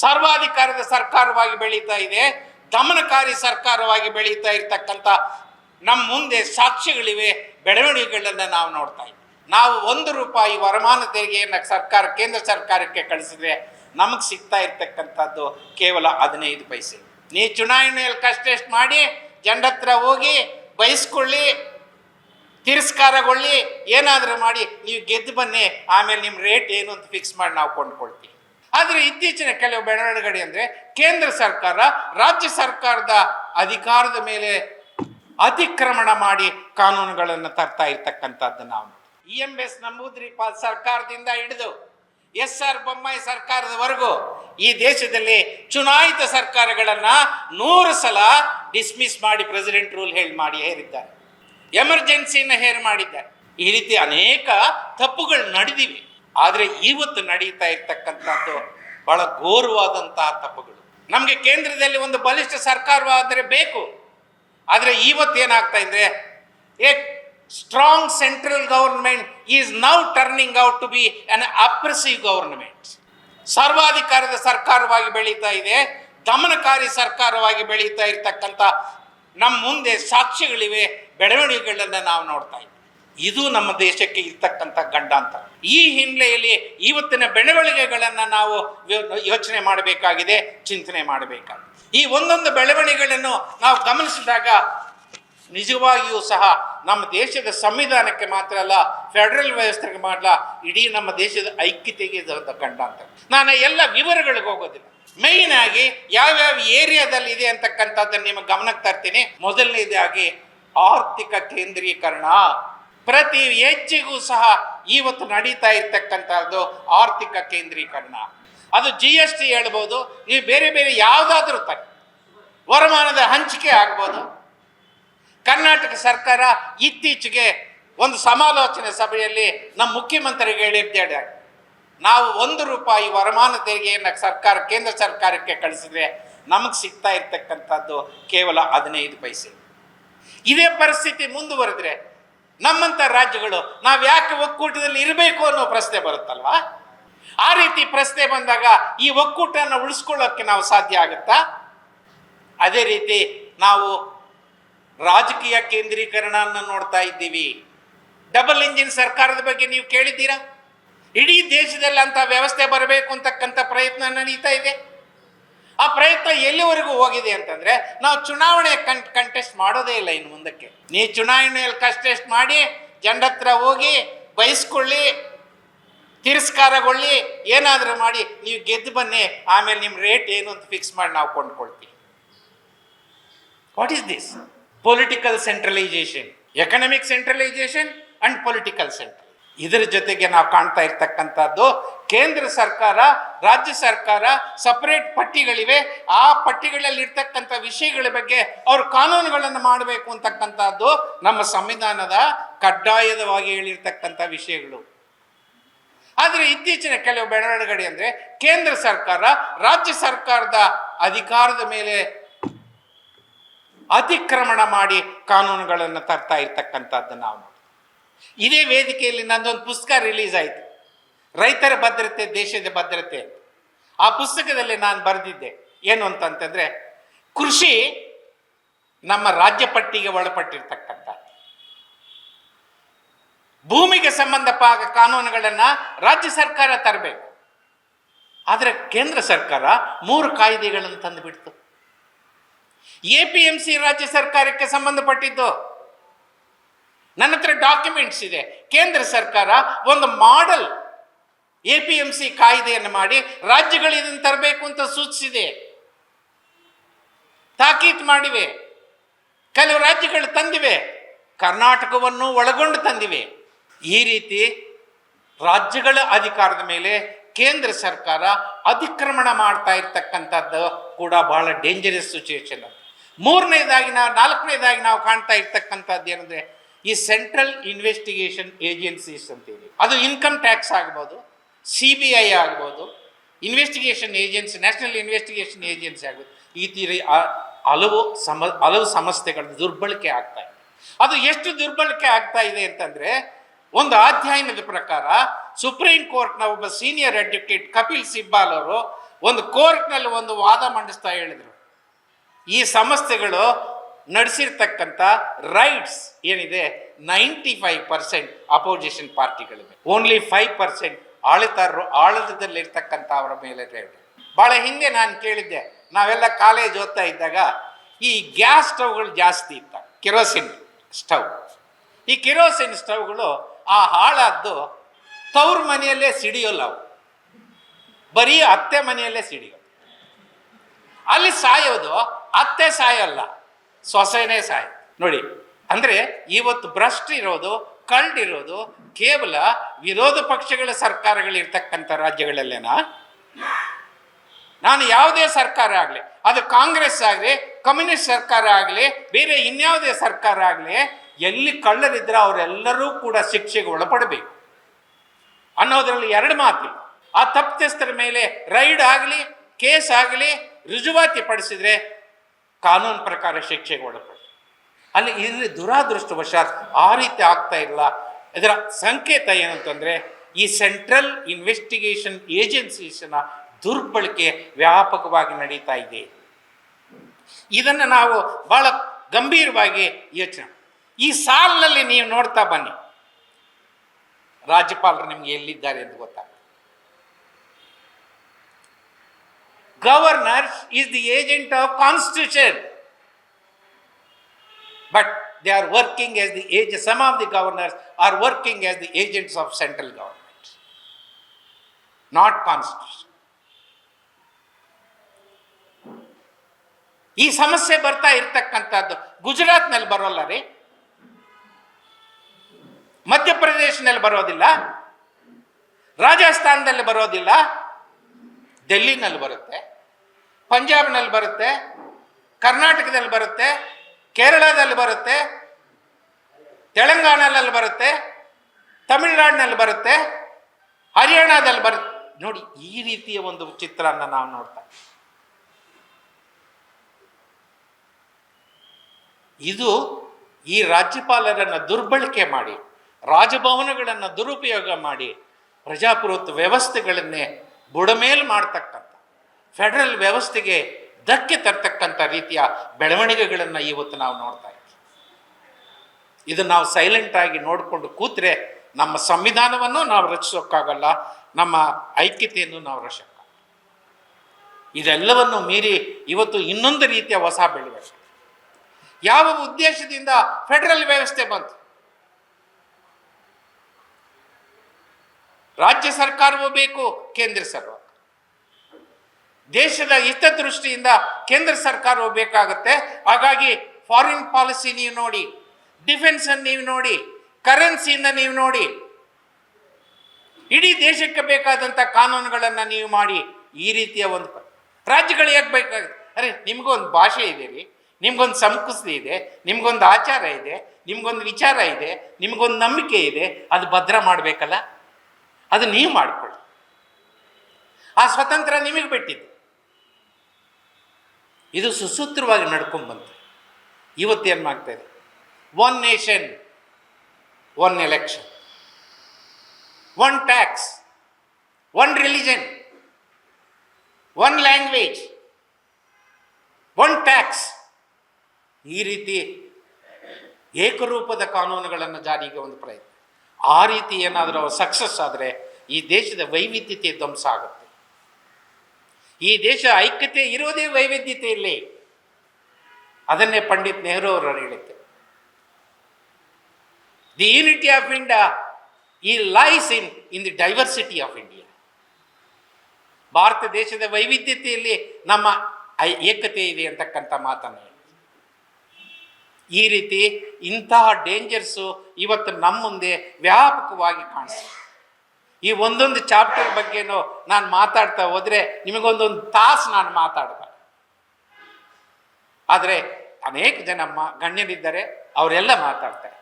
ಸರ್ವಾಧಿಕಾರದ ಸರ್ಕಾರವಾಗಿ ಬೆಳೀತಾ ಇದೆ, ದಮನಕಾರಿ ಸರ್ಕಾರವಾಗಿ ಬೆಳೀತಾ ಇರ್ತಕ್ಕಂಥ ನಮ್ಮ ಮುಂದೆ ಸಾಕ್ಷಿಗಳಿವೆ, ಬೆಳವಣಿಗೆಗಳನ್ನು ನಾವು ನೋಡ್ತಾ ಇದ್ದೀವಿ. ನಾವು ಒಂದು ರೂಪಾಯಿ ವರಮಾನ ತೆರಿಗೆಯನ್ನು ಸರ್ಕಾರ, ಕೇಂದ್ರ ಸರ್ಕಾರಕ್ಕೆ ಕಳಿಸಿದ್ರೆ ನಮಗೆ ಸಿಗ್ತಾ ಇರ್ತಕ್ಕಂಥದ್ದು ಕೇವಲ ಹದಿನೈದು ಪೈಸೆ. ನೀ ಚುನಾವಣೆಯಲ್ಲಿ ಕಷ್ಟ ಎಷ್ಟು ಮಾಡಿ ಜನರ ಹತ್ರ ಹೋಗಿ ಬಯಸ್ಕೊಳ್ಳಿ ತಿರಸ್ಕಾರಗೊಳ್ಳಿ, ಏನಾದರೂ ಮಾಡಿ, ನೀವು ಗೆದ್ದು ಬನ್ನಿ, ಆಮೇಲೆ ನಿಮ್ಮ ರೇಟ್ ಏನು ಅಂತ ಫಿಕ್ಸ್ ಮಾಡಿ ನಾವು ಕೊಂಡ್ಕೊಳ್ತೀವಿ. ಆದರೆ ಇತ್ತೀಚಿನ ಕೆಲವು ಬೆಳವಣಿಗೆ ಅಂದರೆ ಕೇಂದ್ರ ಸರ್ಕಾರ, ರಾಜ್ಯ ಸರ್ಕಾರದ ಅಧಿಕಾರದ ಮೇಲೆ ಅತಿಕ್ರಮಣ ಮಾಡಿ ಕಾನೂನುಗಳನ್ನು ತರ್ತಾ ಇರ್ತಕ್ಕಂಥದ್ದು ನಾವು. ಇ ಎಂ ಎಸ್ ನಂಬೂದ್ರಿ ಸರ್ಕಾರದಿಂದ ಹಿಡಿದು ಎಸ್ ಆರ್ ಬೊಮ್ಮಾಯಿ ಸರ್ಕಾರದವರೆಗೂ ಈ ದೇಶದಲ್ಲಿ ಚುನಾಯಿತ ಸರ್ಕಾರಗಳನ್ನ ನೂರು ಸಲ ಡಿಸ್ಮಿಸ್ ಮಾಡಿ ಪ್ರೆಸಿಡೆಂಟ್ ರೂಲ್ ಹೇಳಿ ಮಾಡಿ ಹೇರಿದ್ದಾರೆ. ಎಮರ್ಜೆನ್ಸಿನ ಹೇರ್ ಮಾಡಿದ್ದಾರೆ. ಈ ರೀತಿ ಅನೇಕ ತಪ್ಪುಗಳು ನಡೆದಿವೆ. ಆದರೆ ಇವತ್ತು ನಡೀತಾ ಇರ್ತಕ್ಕಂಥದ್ದು ಬಹಳ ಘೋರವಾದಂತಹ ತಪ್ಪುಗಳು. ನಮಗೆ ಕೇಂದ್ರದಲ್ಲಿ ಒಂದು ಬಲಿಷ್ಠ ಸರ್ಕಾರವಾದರೆ ಬೇಕು. ಆದರೆ ಇವತ್ತು ಏನಾಗ್ತಾ ಇದೆ a strong central government is now turning out to be an oppressive government ಸರ್ವಾಧಿಕಾರದ ಸರ್ಕಾರವಾಗಿ ಬೆಳೀತಾ ಇದೆ, ದಮನಕಾರಿ ಸರ್ಕಾರವಾಗಿ ಬೆಳೀತಾ ಇರ್ತಕ್ಕಂಥ ನಮ್ಮ ಮುಂದೆ ಸಾಕ್ಷಿಗಳಿವೆ, ಬೆಳವಣಿಗೆಗಳನ್ನು ನಾವು ನೋಡ್ತಾ ಇದ್ದೀವಿ. ಇದು ನಮ್ಮ ದೇಶಕ್ಕೆ ಇರ್ತಕ್ಕಂಥ ಗಂಡಾಂತರ ಈ ಹಿನ್ನೆಲೆಯಲ್ಲಿ ಇವತ್ತಿನ ಬೆಳವಣಿಗೆಗಳನ್ನು ನಾವು ಯೋಚನೆ ಮಾಡಬೇಕಾಗಿದೆ, ಚಿಂತನೆ ಮಾಡಬೇಕಾಗಿದೆ. ಈ ಒಂದೊಂದು ಬೆಳವಣಿಗೆಗಳನ್ನು ನಾವು ಗಮನಿಸಿದಾಗ ನಿಜವಾಗಿಯೂ ಸಹ ನಮ್ಮ ದೇಶದ ಸಂವಿಧಾನಕ್ಕೆ ಮಾತ್ರ ಅಲ್ಲ, ಫೆಡರಲ್ ವ್ಯವಸ್ಥೆಗೆ ಮಾತ್ರ ಇಡೀ ನಮ್ಮ ದೇಶದ ಐಕ್ಯತೆಗೆ ಗಂಡಾಂತರ ನಾನು ಎಲ್ಲ ವಿವರಗಳಿಗೆ ಹೋಗೋದಿಲ್ಲ. ಮೇಯ್ನ್ ಆಗಿ ಯಾವ್ಯಾವ ಏರಿಯಾದಲ್ಲಿ ಇದೆ ಅಂತಕ್ಕಂಥದ್ದನ್ನು ನಿಮಗೆ ಗಮನಕ್ಕೆ ತರ್ತೀನಿ. ಮೊದಲನೇದಾಗಿ ಆರ್ಥಿಕ ಕೇಂದ್ರೀಕರಣ. ಪ್ರತಿ ಹೆಜ್ಜೆಗೂ ಸಹ ಇವತ್ತು ನಡೀತಾ ಇರ್ತಕ್ಕಂಥದ್ದು ಆರ್ಥಿಕ ಕೇಂದ್ರೀಕರಣ. ಅದು ಜಿ ಎಸ್ ಟಿ ಹೇಳ್ಬೋದು, ಈ ಬೇರೆ ಬೇರೆ ಯಾವುದಾದ್ರೂ ತನ್ನಿ ವರಮಾನದ ಹಂಚಿಕೆ ಆಗ್ಬೋದು. ಕರ್ನಾಟಕ ಸರ್ಕಾರ ಇತ್ತೀಚೆಗೆ ಒಂದು ಸಮಾಲೋಚನೆ ಸಭೆಯಲ್ಲಿ ನಮ್ಮ ಮುಖ್ಯಮಂತ್ರಿಗೆ ಹೇಳಿದ್ದೇವೆ ನಾವು ಒಂದು ರೂಪಾಯಿ ವರಮಾನ ತೆರಿಗೆಯನ್ನು ಸರ್ಕಾರ, ಕೇಂದ್ರ ಸರ್ಕಾರಕ್ಕೆ ಕಳಿಸಿದ್ರೆ ನಮಗೆ ಸಿಗ್ತಾ ಇರ್ತಕ್ಕಂಥದ್ದು ಕೇವಲ ಹದಿನೈದು ಪೈಸೆ. ಇದೇ ಪರಿಸ್ಥಿತಿ ಮುಂದುವರೆದ್ರೆ ನಮ್ಮಂಥ ರಾಜ್ಯಗಳು ನಾವು ಯಾಕೆ ಒಕ್ಕೂಟದಲ್ಲಿ ಇರಬೇಕು ಅನ್ನೋ ಪ್ರಶ್ನೆ ಬರುತ್ತಲ್ವಾ? ಆ ರೀತಿ ಪ್ರಶ್ನೆ ಬಂದಾಗ ಈ ಒಕ್ಕೂಟವನ್ನು ಉಳಿಸ್ಕೊಳ್ಳೋಕ್ಕೆ ನಾವು ಸಾಧ್ಯ ಆಗುತ್ತಾ? ಅದೇ ರೀತಿ ನಾವು ರಾಜಕೀಯ ಕೇಂದ್ರೀಕರಣನ ನೋಡ್ತಾ ಇದ್ದೀವಿ. ಡಬಲ್ ಇಂಜಿನ್ ಸರ್ಕಾರದ ಬಗ್ಗೆ ನೀವು ಕೇಳಿದ್ದೀರಾ? ಇಡೀ ದೇಶದಲ್ಲಿ ಅಂತ ವ್ಯವಸ್ಥೆ ಬರಬೇಕು ಅಂತಕ್ಕಂಥ ಪ್ರಯತ್ನ ನಡೀತಾ ಇದೆ. ಆ ಪ್ರಯತ್ನ ಎಲ್ಲಿವರೆಗೂ ಹೋಗಿದೆ ಅಂತಂದ್ರೆ ನಾವು ಚುನಾವಣೆ ಕನ್ ಕಂಟೆಸ್ಟ್ ಮಾಡೋದೇ ಇಲ್ಲ ಇನ್ನು ಮುಂದಕ್ಕೆ. ನೀ ಚುನಾವಣೆಯಲ್ಲಿ ಕಂಟೆಸ್ಟ್ ಮಾಡಿ, ಜನರತ್ರ ಹೋಗಿ ಬಯಸ್ಕೊಳ್ಳಿ ತಿರಸ್ಕಾರಗೊಳ್ಳಿ, ಏನಾದರೂ ಮಾಡಿ, ನೀವು ಗೆದ್ದು ಬನ್ನಿ, ಆಮೇಲೆ ನಿಮ್ಮ ರೇಟ್ ಏನು ಅಂತ ಫಿಕ್ಸ್ ಮಾಡಿ ನಾವು ಕೊಂಡ್ಕೊಳ್ತೀವಿ. What is this political centralisation economic centralisation and political central ಇದರ ಜೊತೆಗೆ ನಾವು ಕಾಣ್ತಾ ಇರ್ತಕ್ಕಂಥದ್ದು ಕೇಂದ್ರ ಸರ್ಕಾರ, ರಾಜ್ಯ ಸರ್ಕಾರ ಸಪರೇಟ್ ಪಟ್ಟಿಗಳಿವೆ. ಆ ಪಟ್ಟಿಗಳಲ್ಲಿ ಇರ್ತಕ್ಕಂಥ ವಿಷಯಗಳ ಬಗ್ಗೆ ಅವರು ಕಾನೂನುಗಳನ್ನು ಮಾಡಬೇಕು ಅಂತಕ್ಕಂಥದ್ದು ನಮ್ಮ ಸಂವಿಧಾನದ ಕಡ್ಡಾಯದವಾಗಿ ಹೇಳಿರ್ತಕ್ಕಂಥ ವಿಷಯಗಳು. ಆದರೆ ಇತ್ತೀಚಿನ ಕೆಲವು ಬೆಳವಣಿಗೆ ಅಂದರೆ ಕೇಂದ್ರ ಸರ್ಕಾರ, ರಾಜ್ಯ ಸರ್ಕಾರದ ಅಧಿಕಾರದ ಮೇಲೆ ಅತಿಕ್ರಮಣ ಮಾಡಿ ಕಾನೂನುಗಳನ್ನು ತರ್ತಾ ಇರ್ತಕ್ಕಂಥದ್ದು ನಾವು. ಇದೇ ವೇದಿಕೆಯಲ್ಲಿ ನಂದೊಂದು ಪುಸ್ತಕ ರಿಲೀಸ್ ಆಯಿತು. ರೈತರ ಭದ್ರತೆ, ದೇಶದ ಭದ್ರತೆ. ಆ ಪುಸ್ತಕದಲ್ಲಿ ನಾನು ಬರೆದಿದ್ದೆ. ಏನು ಅಂತಂತಂದರೆ, ಕೃಷಿ ನಮ್ಮ ರಾಜ್ಯ ಪಟ್ಟಿಗೆ ಒಳಪಟ್ಟಿರ್ತಕ್ಕಂಥ. ಭೂಮಿಗೆ ಸಂಬಂಧಪಟ್ಟ ಕಾನೂನುಗಳನ್ನು ರಾಜ್ಯ ಸರ್ಕಾರ ತರಬೇಕು. ಆದರೆ ಕೇಂದ್ರ ಸರ್ಕಾರ ಮೂರು ಕಾಯ್ದೆಗಳನ್ನು ತಂದುಬಿಡ್ತು. ಎ ಪಿ ಎಂ ಸಿ ರಾಜ್ಯ ಸರ್ಕಾರಕ್ಕೆ ಸಂಬಂಧಪಟ್ಟಿದ್ದು. ನನ್ನ ಹತ್ರ ಡಾಕ್ಯುಮೆಂಟ್ಸ್ ಇದೆ. ಕೇಂದ್ರ ಸರ್ಕಾರ ಒಂದು model A P M C ಕಾಯ್ದೆಯನ್ನು ಮಾಡಿ ರಾಜ್ಯಗಳು ಇದನ್ನು ತರಬೇಕು ಅಂತ ಸೂಚಿಸಿದೆ. ತಾಕೀತು ಮಾಡಿವೆ. ಕೆಲವು ರಾಜ್ಯಗಳು ತಂದಿವೆ. ಕರ್ನಾಟಕವನ್ನು ಒಳಗೊಂಡು ತಂದಿವೆ. ಈ ರೀತಿ ರಾಜ್ಯಗಳ ಅಧಿಕಾರದ ಮೇಲೆ ಕೇಂದ್ರ ಸರ್ಕಾರ ಅತಿಕ್ರಮಣ ಮಾಡ್ತಾ ಇರ್ತಕ್ಕಂಥದ್ದು ಕೂಡ ಬಹಳ ಡೇಂಜರಸ್ ಸಿಚುವೇಶನ್ ಮೂರನೇದಾಗಿ ನಾವು, ನಾಲ್ಕನೇದಾಗಿ ನಾವು ಕಾಣ್ತಾ ಇರ್ತಕ್ಕಂಥದ್ದು ಏನಂದ್ರೆ ಈ ಸೆಂಟ್ರಲ್ ಇನ್ವೆಸ್ಟಿಗೇಷನ್ ಏಜೆನ್ಸೀಸ್ ಅಂತೇಳಿ. ಅದು ಇನ್ಕಮ್ ಟ್ಯಾಕ್ಸ್ ಆಗ್ಬೋದು. ಸಿ ಬಿ ಐ ಆಗ್ಬೋದು investigation agency national investigation agency ಆಗ್ಬೋದು ಈ ತೀರಿ ಹಲವು ಸಮ, ಹಲವು ಸಂಸ್ಥೆಗಳ ದುರ್ಬಳಕೆ ಆಗ್ತಾ ಇದೆ. ಅದು ಎಷ್ಟು ದುರ್ಬಳಕೆ ಆಗ್ತಾ ಇದೆ ಅಂತಂದರೆ, ಒಂದು ಅಧ್ಯಯನದ ಪ್ರಕಾರ ಸುಪ್ರೀಂ ಕೋರ್ಟ್ನ ಒಬ್ಬ ಸೀನಿಯರ್ ಅಡ್ವೊಕೇಟ್ ಕಪಿಲ್ ಸಿಬ್ಬಾಲ್ ಅವರು ಒಂದು ಕೋರ್ಟ್ನಲ್ಲಿ ಒಂದು ವಾದ ಮಂಡಿಸ್ತಾ ಹೇಳಿದರು. ಈ ಸಂಸ್ಥೆಗಳು ನಡೆಸಿರ್ತಕ್ಕಂಥ ರೈಟ್ಸ್ ಏನಿದೆ ನೈಂಟಿ ಫೈವ್ ಪರ್ಸೆಂಟ್ ಅಪೋಸಿಷನ್ ಪಾರ್ಟಿಗಳಿವೆ ಓನ್ಲಿ ಫೈವ್ ಪರ್ಸೆಂಟ್ ಆಳಿತ ಆಳದಲ್ಲಿರ್ತಕ್ಕಂಥ ಅವರ ಮೇಲೆ ರೇಟ್ ಭಾಳ ಹಿಂದೆ ನಾನು ಕೇಳಿದ್ದೆ, ನಾವೆಲ್ಲ ಕಾಲೇಜ್ ಓದ್ತಾ ಇದ್ದಾಗ ಈ ಗ್ಯಾಸ್ ಸ್ಟವ್ಗಳು ಜಾಸ್ತಿ ಇತ್ತ, ಕೆರೋಸಿನ್ ಸ್ಟವ್. ಈ ಕೆರೋಸಿನ್ ಸ್ಟವ್ಗಳು ಆ ಹಾಳಾದ್ದು ತವ್ರ ಮನೆಯಲ್ಲೇ ಸಿಡಿಯೋಲ್ಲ ಅವು. ಬರೀ ಅತ್ತೆ ಮನೆಯಲ್ಲೇ ಸಿಡಿಯೋ ಅಲ್ಲಿ ಸಾಯೋದು ಅತ್ತೆ ಸಾಯಲ್ಲ, ಸೊಸೆನೇ ಸಾಯ. ನೋಡಿ, ಅಂದ್ರೆ ಇವತ್ತು ಭ್ರಷ್ಟ್ ಇರೋದು ಕಳ್ಳಿರೋದು ಕೇವಲ ವಿರೋಧ ಪಕ್ಷಗಳ ಸರ್ಕಾರಗಳಿರ್ತಕ್ಕಂಥ ರಾಜ್ಯಗಳಲ್ಲೇನಾ? ನಾನು ಯಾವುದೇ ಸರ್ಕಾರ ಆಗಲಿ, ಅದು ಕಾಂಗ್ರೆಸ್ ಆಗಲಿ, ಕಮ್ಯುನಿಸ್ಟ್ ಸರ್ಕಾರ ಆಗಲಿ, ಬೇರೆ ಇನ್ಯಾವುದೇ ಸರ್ಕಾರ ಆಗಲಿ, ಎಲ್ಲಿ ಕಳ್ಳರಿದ್ರೆ ಅವರೆಲ್ಲರೂ ಕೂಡ ಶಿಕ್ಷೆಗೆ ಒಳಪಡಬೇಕು. ಅನ್ನೋದ್ರಲ್ಲಿ ಎರಡು ಮಾತು. ಆ ತಪ್ಪಿತಸ್ಥರ ಮೇಲೆ ರೈಡ್ ಆಗಲಿ, ಕೇಸ್ ಆಗಲಿ, ರುಜುವಾತಿ ಪಡಿಸಿದ್ರೆ ಕಾನೂನು ಪ್ರಕಾರ ಶಿಕ್ಷೆಗೆ ಒಳಪಡ ಅಲ್ಲಿ ಇಲ್ಲಿ ದುರಾದೃಷ್ಟವಶಾತ್ ಆ ರೀತಿ ಆಗ್ತಾ ಇಲ್ಲ. ಇದರ ಸಂಕೇತ ಏನಂತಂದರೆ, ಈ ಸೆಂಟ್ರಲ್ ಇನ್ವೆಸ್ಟಿಗೇಷನ್ ಏಜೆನ್ಸೀಸ್ನ ದುರ್ಬಳಕೆ ವ್ಯಾಪಕವಾಗಿ ನಡೀತಾ ಇದೆ. ಇದನ್ನು ನಾವು ಬಹಳ ಗಂಭೀರವಾಗಿ ಯೋಚನೆ ಈ ಸಾಲಿನಲ್ಲಿ ನೀವು ನೋಡ್ತಾ ಬನ್ನಿ. ರಾಜ್ಯಪಾಲರು ನಿಮ್ಗೆ ಎಲ್ಲಿದ್ದಾರೆ ಎಂದು ಗೊತ್ತಾಗ governor is the agent of constitution. But they are working as the age some of the governors are working as the agents of central government not constitution ಈ ಸಮಸ್ಯೆ ಬರ್ತಾ ಇರ್ತಕ್ಕಂಥದ್ದು ಗುಜರಾತ್ನಲ್ಲಿ ಬರೋಲ್ಲ ರೀ. ಮಧ್ಯಪ್ರದೇಶನಲ್ಲಿ ಬರೋದಿಲ್ಲ. ರಾಜಸ್ಥಾನದಲ್ಲಿ ಬರೋದಿಲ್ಲ. ಡೆಲ್ಲಿನಲ್ಲಿ ಬರುತ್ತೆ. ಪಂಜಾಬ್ನಲ್ಲಿ ಬರುತ್ತೆ. ಕರ್ನಾಟಕದಲ್ಲಿ ಬರುತ್ತೆ. ಕೇರಳದಲ್ಲಿ ಬರುತ್ತೆ, ತೆಲಂಗಾಣದಲ್ಲಿ ಬರುತ್ತೆ, ತಮಿಳ್ನಾಡಿನಲ್ಲಿ ಬರುತ್ತೆ, ಹರಿಯಾಣದಲ್ಲಿ ಬರುತ್ತೆ ನೋಡಿ ಈ ರೀತಿಯ ಒಂದು ಚಿತ್ರನ ನಾವು ನೋಡ್ತಾ ಇದು ಈ ರಾಜ್ಯಪಾಲರನ್ನು ದುರ್ಬಳಕೆ ಮಾಡಿ, ರಾಜಭವನಗಳನ್ನು ದುರುಪಯೋಗ ಮಾಡಿ, ಪ್ರಜಾಪ್ರಭುತ್ವ ವ್ಯವಸ್ಥೆಗಳನ್ನೇ ಬುಡಮೇಲ್ ಮಾಡ್ತಕ್ಕಂಥ, ಫೆಡರಲ್ ವ್ಯವಸ್ಥೆಗೆ ಧಕ್ಕೆ ತರ್ತಕ್ಕಂಥ ರೀತಿಯ ಬೆಳವಣಿಗೆಗಳನ್ನು ಇವತ್ತು ನಾವು ನೋಡ್ತಾ ಇದ್ದೀವಿ ಇದು ನಾವು ಸೈಲೆಂಟ್ ಆಗಿ ನೋಡಿಕೊಂಡು ಕೂತ್ರೆ ನಮ್ಮ ಸಂವಿಧಾನವನ್ನು ನಾವು ರಚಿಸೋಕ್ಕಾಗಲ್ಲ, ನಮ್ಮ ಐಕ್ಯತೆಯನ್ನು ನಾವು ರಕ್ಷಕ ಇದೆಲ್ಲವನ್ನು ಮೀರಿ ಇವತ್ತು ಇನ್ನೊಂದು ರೀತಿಯ ಹೊಸ ಬೆಳವಣಿಗೆ. ಯಾವ ಉದ್ದೇಶದಿಂದ ಫೆಡರಲ್ ವ್ಯವಸ್ಥೆ ಬಂತು? ರಾಜ್ಯ ಸರ್ಕಾರವೂ ಬೇಕು, ಕೇಂದ್ರ ಸರ್ಕಾರ ದೇಶದ ಹಿತದೃಷ್ಟಿಯಿಂದ ಕೇಂದ್ರ ಸರ್ಕಾರವು ಬೇಕಾಗುತ್ತೆ. ಹಾಗಾಗಿ ಫಾರಿನ್ ಪಾಲಿಸಿ ನೀವು ನೋಡಿ ಡಿಫೆನ್ಸ್ ಅನ್ನು ನೀವು ನೋಡಿ ಕರೆನ್ಸಿಯಿಂದ ನೀವು ನೋಡಿ, ಇಡೀ ದೇಶಕ್ಕೆ ಬೇಕಾದಂಥ ಕಾನೂನುಗಳನ್ನು ನೀವು ಮಾಡಿ ಈ ರೀತಿಯ ಒಂದು ರಾಜ್ಯಗಳು ಯಾಕೆ ಬೇಕಾಗುತ್ತೆ? ಅರೆ, ನಿಮ್ಗೊಂದು ಭಾಷೆ ಇದೆ ರೀ, ನಿಮ್ಗೊಂದು ಸಂಸ್ಕೃತಿ ಇದೆ, ನಿಮ್ಗೊಂದು ಆಚಾರ ಇದೆ, ನಿಮ್ಗೊಂದು ವಿಚಾರ ಇದೆ, ನಿಮ್ಗೊಂದು ನಂಬಿಕೆ ಇದೆ, ಅದು ಭದ್ರ ಮಾಡಬೇಕಲ್ಲ? ಅದು ನೀವು ಮಾಡಿಕೊಳ್ಳಿ. ಆ ಸ್ವತಂತ್ರ ನಿಮಗೆ ಬಿಟ್ಟಿದ್ದು. ಇದು ಸುಸೂತ್ರವಾಗಿ ನಡ್ಕೊಂಡು ಬಂತು ಇವತ್ತು ಏನು ಮಾಡ್ತಾ ಇದೆ? One nation one election one tax one religion one language one tax ಈ ರೀತಿ ಏಕರೂಪದ ಕಾನೂನುಗಳನ್ನು ಜಾರಿಗೆ ಒಂದು ಪ್ರಯತ್ನ. ಆ ರೀತಿ ಏನಾದರೂ ಸಕ್ಸಸ್ ಆದರೆ ಈ ದೇಶದ ವೈವಿಧ್ಯತೆ ಧ್ವಂಸ ಆಗುತ್ತೆ. ಈ ದೇಶ ಐಕ್ಯತೆ ಇರೋದೇ ವೈವಿಧ್ಯತೆಯಲ್ಲಿ. ಅದನ್ನೇ ಪಂಡಿತ್ ನೆಹರು ಅವರು ಹೇಳುತ್ತೆ ದಿ ಯೂನಿಟಿ ಆಫ್ ಇಂಡಿಯಾ ಈ lies in in the diversity of India Bharat ದೇಶದ ವೈವಿಧ್ಯತೆಯಲ್ಲಿ ನಮ್ಮ ಏಕತೆ ಇದೆ ಅಂತಕ್ಕಂಥ ಮಾತನ್ನು ಈ ರೀತಿ ಇಂತಹ ಡೇಂಜರ್ಸು ಇವತ್ತು ನಮ್ಮ ಮುಂದೆ ವ್ಯಾಪಕವಾಗಿ ಕಾಣಿಸ್ತದೆ. ಈ ಒಂದೊಂದು ಚಾಪ್ಟರ್ ಬಗ್ಗೆನೂ ನಾನು ಮಾತಾಡ್ತಾ ಹೋದರೆ ನಿಮಗೊಂದೊಂದು ತಾಸು ನಾನು ಮಾತಾಡ್ದೆ. ಆದರೆ ಅನೇಕ ಜನ ಮ, ಗಣ್ಯರಿದ್ದಾರೆ, ಅವರೆಲ್ಲ ಮಾತಾಡ್ತಾರೆ.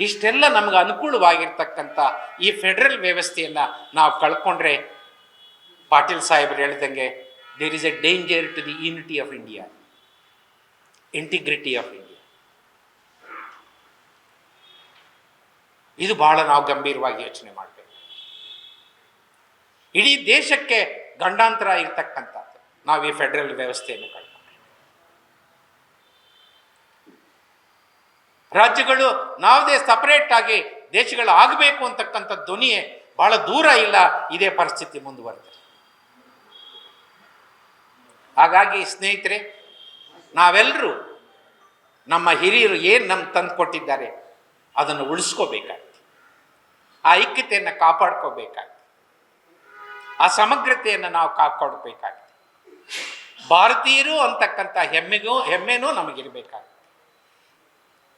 ಇಷ್ಟೆಲ್ಲ ನಮ್ಗೆ ಅನುಕೂಲವಾಗಿರ್ತಕ್ಕಂಥ ಈ ಫೆಡರಲ್ ವ್ಯವಸ್ಥೆಯನ್ನು ನಾವು ಕಳ್ಕೊಂಡ್ರೆ ಪಾಟೀಲ್ ಸಾಹೇಬರು ಹೇಳಿದಂಗೆ there is a danger to the unity of India integrity of India ಇದು ಬಹಳ ನಾವು ಗಂಭೀರವಾಗಿ ಯೋಚನೆ ಮಾಡಬೇಕು. ಇಡೀ ದೇಶಕ್ಕೆ ಗಂಡಾಂತರ ಇರ್ತಕ್ಕಂಥದ್ದು. ನಾವು ಈ ಫೆಡರಲ್ ವ್ಯವಸ್ಥೆಯನ್ನು ಕಂಡು ರಾಜ್ಯಗಳು ನಾವದೇ ಸಪರೇಟ್ ಆಗಿ ದೇಶಗಳು ಆಗಬೇಕು ಅಂತಕ್ಕಂಥ ಧ್ವನಿಯೇ ಬಹಳ ದೂರ ಇಲ್ಲ, ಇದೇ ಪರಿಸ್ಥಿತಿ ಮುಂದುವರೆದಿದೆ. ಹಾಗಾಗಿ ಸ್ನೇಹಿತರೆ ನಾವೆಲ್ಲರೂ ನಮ್ಮ ಹಿರಿಯರು ಏನು ನಮ್ಮ ತಂದು ಕೊಟ್ಟಿದ್ದಾರೆ, ಅದನ್ನು ಉಳಿಸ್ಕೋಬೇಕಾಗ್ತದೆ. ಆ ಐಕ್ಯತೆಯನ್ನು ಕಾಪಾಡ್ಕೋಬೇಕಾಗ್ತದೆ. ಆ ಸಮಗ್ರತೆಯನ್ನು ನಾವು ಕಾಪಾಡಬೇಕಾಗಿದೆ ಭಾರತೀಯರು ಅಂತಕ್ಕಂಥ ಹೆಮ್ಮೆಗೂ, ಹೆಮ್ಮೆನೂ ನಮಗಿರಬೇಕಾಗುತ್ತೆ.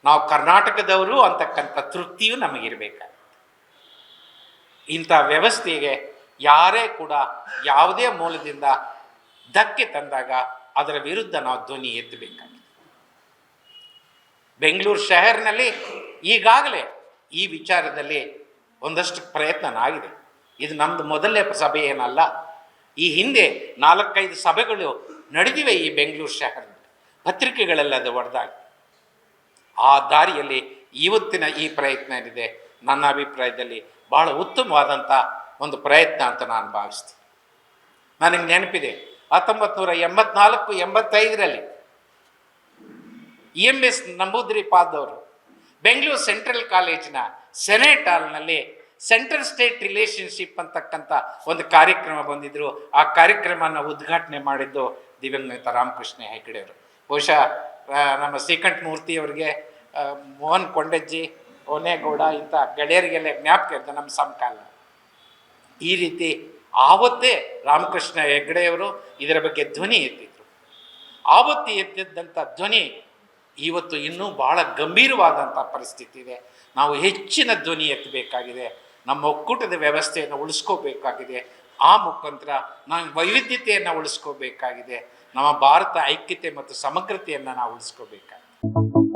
ನಾವು ಕರ್ನಾಟಕದವರು ಅಂತಕ್ಕಂಥ ತೃಪ್ತಿಯೂ ನಮಗಿರಬೇಕಾಗುತ್ತೆ. ಇಂಥ ವ್ಯವಸ್ಥೆಗೆ ಯಾರೇ ಕೂಡ ಯಾವುದೇ ಮೂಲದಿಂದ ಧಕ್ಕೆ ತಂದಾಗ ಅದರ ವಿರುದ್ಧ ನಾವು ಧ್ವನಿ ಎತ್ತಬೇಕಾಗಿದೆ. ಬೆಂಗಳೂರು ಶಹರ್ನಲ್ಲಿ ಈಗಾಗಲೇ ಈ ವಿಚಾರದಲ್ಲಿ ಒಂದಷ್ಟು ಪ್ರಯತ್ನ ಆಗಿದೆ ಇದು ನಮ್ಮದು ಮೊದಲನೇ ಸಭೆ ಏನಲ್ಲ, ಈ ಹಿಂದೆ ನಾಲ್ಕೈದು ಸಭೆಗಳು ನಡೆದಿವೆ ಈ ಬೆಂಗಳೂರು ಶಹರದಲ್ಲಿ. ಪತ್ರಿಕೆಗಳೆಲ್ಲ ಅದು ಹೊಡೆದಾಗಿ. ಆ ದಾರಿಯಲ್ಲಿ ಇವತ್ತಿನ ಈ ಪ್ರಯತ್ನ ಏನಿದೆ, ನನ್ನ ಅಭಿಪ್ರಾಯದಲ್ಲಿ ಬಹಳ ಉತ್ತಮವಾದಂಥ ಒಂದು ಪ್ರಯತ್ನ ಅಂತ ನಾನು ಭಾವಿಸ್ತೀನಿ. ನನಗೆ ನೆನಪಿದೆ ಹತ್ತೊಂಬತ್ತು ನೂರ ಎಂಬತ್ನಾಲ್ಕು, ಎಂಬತ್ತೈದರಲ್ಲಿ ಇ ಎಂ ಎಸ್ ನಂಬೂದ್ರಿ ಪಾದವರು ಬೆಂಗಳೂರು ಸೆಂಟ್ರಲ್ ಕಾಲೇಜಿನ ಸೆನೆಟ್ ಹಾಲ್ನಲ್ಲಿ ಸೆಂಟ್ರಲ್ ಸ್ಟೇಟ್ ರಿಲೇಷನ್ಶಿಪ್ ಅಂತಕ್ಕಂಥ ಒಂದು ಕಾರ್ಯಕ್ರಮ ಬಂದಿದ್ರು. ಆ ಕಾರ್ಯಕ್ರಮನ ಉದ್ಘಾಟನೆ ಮಾಡಿದ್ದು ದಿವಂಗತ ರಾಮಕೃಷ್ಣ ಹೆಗಡೆಯವರು ಬಹುಶಃ ನಮ್ಮ ಶ್ರೀಕಂಠ ಮೂರ್ತಿ ಅವರಿಗೆ ಮೋಹನ್ ಕೊಂಡಜ್ಜಿ, ಓನೇಗೌಡ ಇಂಥ ಗೆಳೆಯರಿಗೆಲ್ಲ ಜ್ಞಾಪಕ ಇರ್ತದೆ ನಮ್ಮ ಸಮಕಾಲ ಈ ರೀತಿ ಆವತ್ತೇ ರಾಮಕೃಷ್ಣ ಹೆಗ್ಡೆಯವರು ಇದರ ಬಗ್ಗೆ ಧ್ವನಿ ಎತ್ತಿದ್ರು. ಆವತ್ತು ಎತ್ತಿದ್ದಂಥ ಧ್ವನಿ ಇವತ್ತು ಇನ್ನೂ ಬಹಳ ಗಂಭೀರವಾದಂಥ ಪರಿಸ್ಥಿತಿ ಇದೆ. ನಾವು ಹೆಚ್ಚಿನ ಧ್ವನಿ ಎತ್ತಬೇಕಾಗಿದೆ. ನಮ್ಮ ಒಕ್ಕೂಟದ ವ್ಯವಸ್ಥೆಯನ್ನು ಉಳಿಸ್ಕೋಬೇಕಾಗಿದೆ. ಆ ಮುಖಾಂತರ ನಾವು ವೈವಿಧ್ಯತೆಯನ್ನು ಉಳಿಸ್ಕೋಬೇಕಾಗಿದೆ. ನಮ್ಮ ಭಾರತ ಐಕ್ಯತೆ ಮತ್ತು ಸಮಗ್ರತೆಯನ್ನು ನಾವು ಉಳಿಸ್ಕೋಬೇಕಾಗಿದೆ.